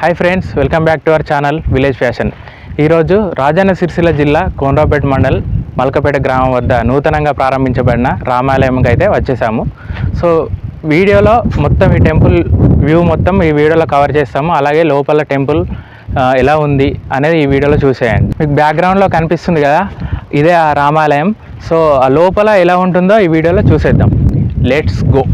Hi friends welcome back to our channel village fashion ఈరోజు రాజన్న సిరిసిల్ల జిల్లా కోనరాపేట మండల్ మల్కపేట గ్రామం వద్ద నూతనంగా ప్రారంభించబడిన రామాలయంకి అయితే వచ్చేసాము. సో వీడియోలో మొత్తం ఈ టెంపుల్ వ్యూ మొత్తం ఈ వీడియోలో కవర్ చేస్తాము. అలాగే లోపల టెంపుల్ ఎలా ఉంది అనేది ఈ వీడియోలో చూసేయండి. మీకు బ్యాక్గ్రౌండ్లో కనిపిస్తుంది కదా ఇదే ఆ రామాలయం. సో ఆ లోపల ఎలా ఉంటుందో ఈ వీడియోలో చూసేద్దాం. లెట్స్ గో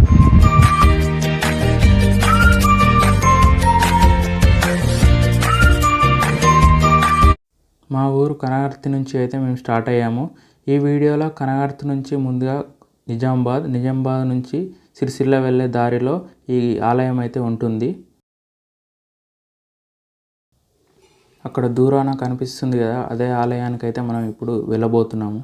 మా ఊరు కనగర్తి నుంచి అయితే మేము స్టార్ట్ అయ్యాము. ఈ వీడియోలో కనగర్తి నుంచి ముందుగా నిజామాబాద్ నిజామాబాద్ నుంచి సిరిసిల్ల వెళ్ళే దారిలో ఈ ఆలయం అయితే ఉంటుంది. అక్కడ దూరాన కనిపిస్తుంది కదా అదే ఆలయానికి అయితే మనం ఇప్పుడు వెళ్ళబోతున్నాము.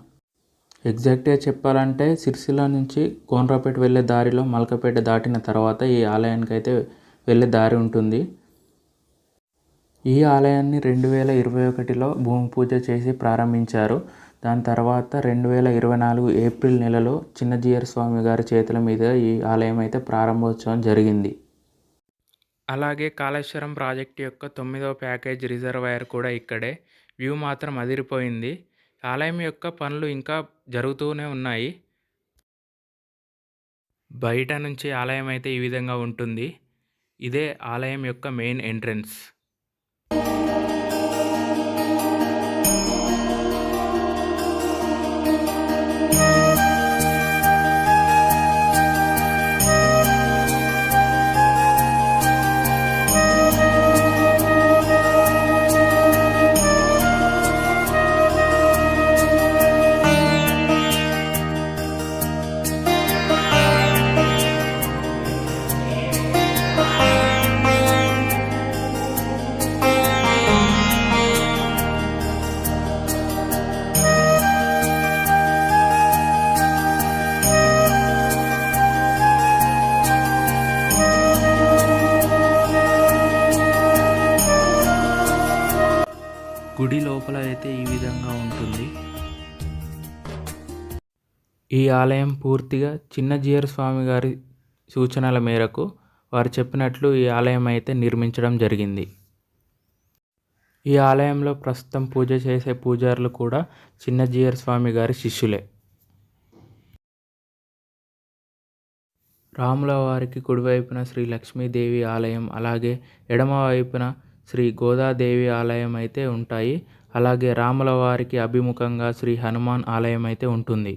ఎగ్జాక్ట్గా చెప్పాలంటే సిరిసిల్ల నుంచి కోనరాపేట వెళ్ళే దారిలో మల్కపేట దాటిన తర్వాత ఈ ఆలయానికి అయితే వెళ్ళే దారి ఉంటుంది. ఈ ఆలయాన్ని రెండు వేల ఇరవై ఒకటిలో భూమి పూజ చేసి ప్రారంభించారు. దాని తర్వాత రెండు వేల ఇరవై నాలుగు ఏప్రిల్ నెలలో చిన్నజీయర్ స్వామి గారి చేతుల మీద ఈ ఆలయం అయితే ప్రారంభోత్సవం జరిగింది. అలాగే కాళేశ్వరం ప్రాజెక్టు యొక్క తొమ్మిదవ ప్యాకేజ్ రిజర్వాయర్ కూడా ఇక్కడే. వ్యూ మాత్రం అదిరిపోయింది. ఆలయం యొక్క పనులు ఇంకా జరుగుతూనే ఉన్నాయి. బయట నుంచి ఆలయం అయితే ఈ విధంగా ఉంటుంది. ఇదే ఆలయం యొక్క మెయిన్ ఎంట్రన్స్. లోపల అయితే ఈ విధంగా ఉంటుంది. ఈ ఆలయం పూర్తిగా చిన్నజీయర్ స్వామి గారి సూచనల మేరకు వారు చెప్పినట్లు ఈ ఆలయం అయితే నిర్మించడం జరిగింది. ఈ ఆలయంలో ప్రస్తుతం పూజ చేసే పూజారులు కూడా చిన్నజీయర్ స్వామి గారి శిష్యులే. రాముల వారికి కుడివైపున శ్రీ లక్ష్మీదేవి ఆలయం అలాగే ఎడమవైపున శ్రీ గోదాదేవి ఆలయం అయితే ఉంటాయి. అలాగే రాముల వారికి అభిముఖంగా శ్రీ హనుమాన్ ఆలయం అయితే ఉంటుంది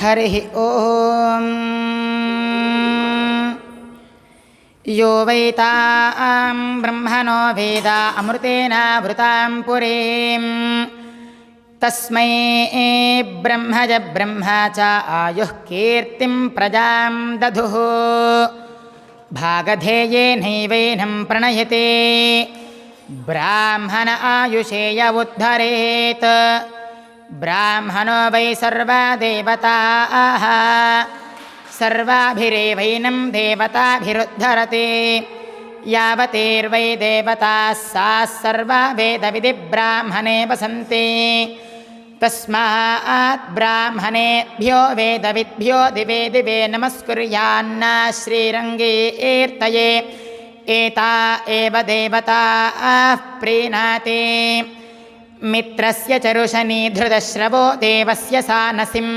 हरिः ॐ यो वैतां ब्रह्मणो वेद अमृतेनावृतां पुरीं तस्मै ब्रह्मज ब्रह्म च आयुः कीर्तिं प्रजां दधुः भागधेयेनैवैनं प्रणयते ब्राह्मण आयुषेय उद्धरेत् ब्राह्मणो वै सर्वा देवताः सर्वाभिरेवैनं देवताभिरुद्धरति। यावतीर्वै देवताः सा सर्वा वेदविधिब्राह्मणे वसन्ति। तस्मात् ब्राह्मणेभ्यो वेदविद्भ्यो दिवे दिवे नमस्कुर्यान्न श्रीरङ्गे ईर्तये एता एव देवताः प्रीणाति मित्रस्य चरुशनी धृतश्रवो देवस्य सानसिं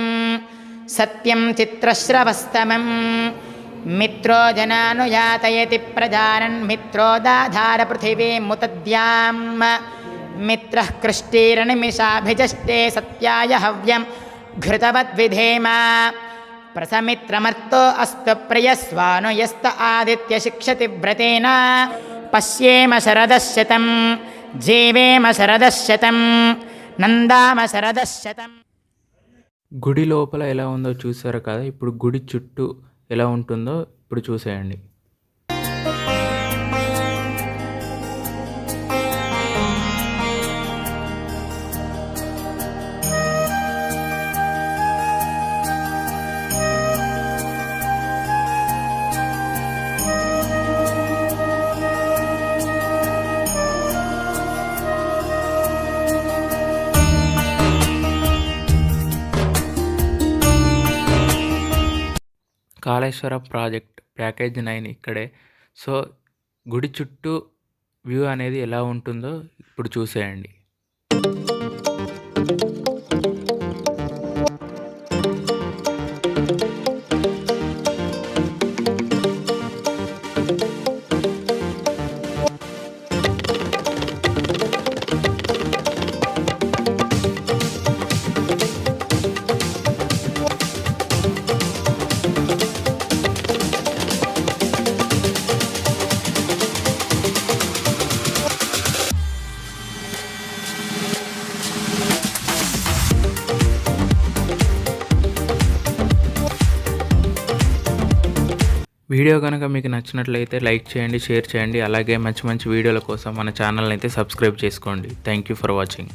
सत्यं चित्रश्रवस्तमम् मित्रो जनानुयातयति प्रजानन् मित्रो दाधार पृथिवीमुतद्याम् मित्रः कृष्टीरनिमिषाभिजष्टे सत्याय हव्यं घृतवद्विधेम प्रसमित्रमर्तो अस्तु प्रियस्वानु यस्त आदित्य शिक्षति व्रतेन पश्येम शरदशतं జీవేమ శరదశతం నందామ శరదశతం. గుడి లోపల ఎలా ఉందో చూసారు కదా? ఇప్పుడు గుడి చుట్టూ ఎలా ఉంటుందో ఇప్పుడు చూసేయండి. కాళేశ్వర ప్రాజెక్ట్ ప్యాకేజ్ నైన్ ఇక్కడే. సో గుడి చుట్టూ వ్యూ అనేది ఎలా ఉంటుందో ఇప్పుడు చూసేయండి. వీడియో కనుక మీకు నచ్చినట్లయితే లైక్ చేయండి షేర్ చేయండి. అలాగే మంచి మంచి వీడియోల కోసం మన ఛానల్ని అయితే సబ్స్క్రైబ్ చేసుకోండి. Thank you for watching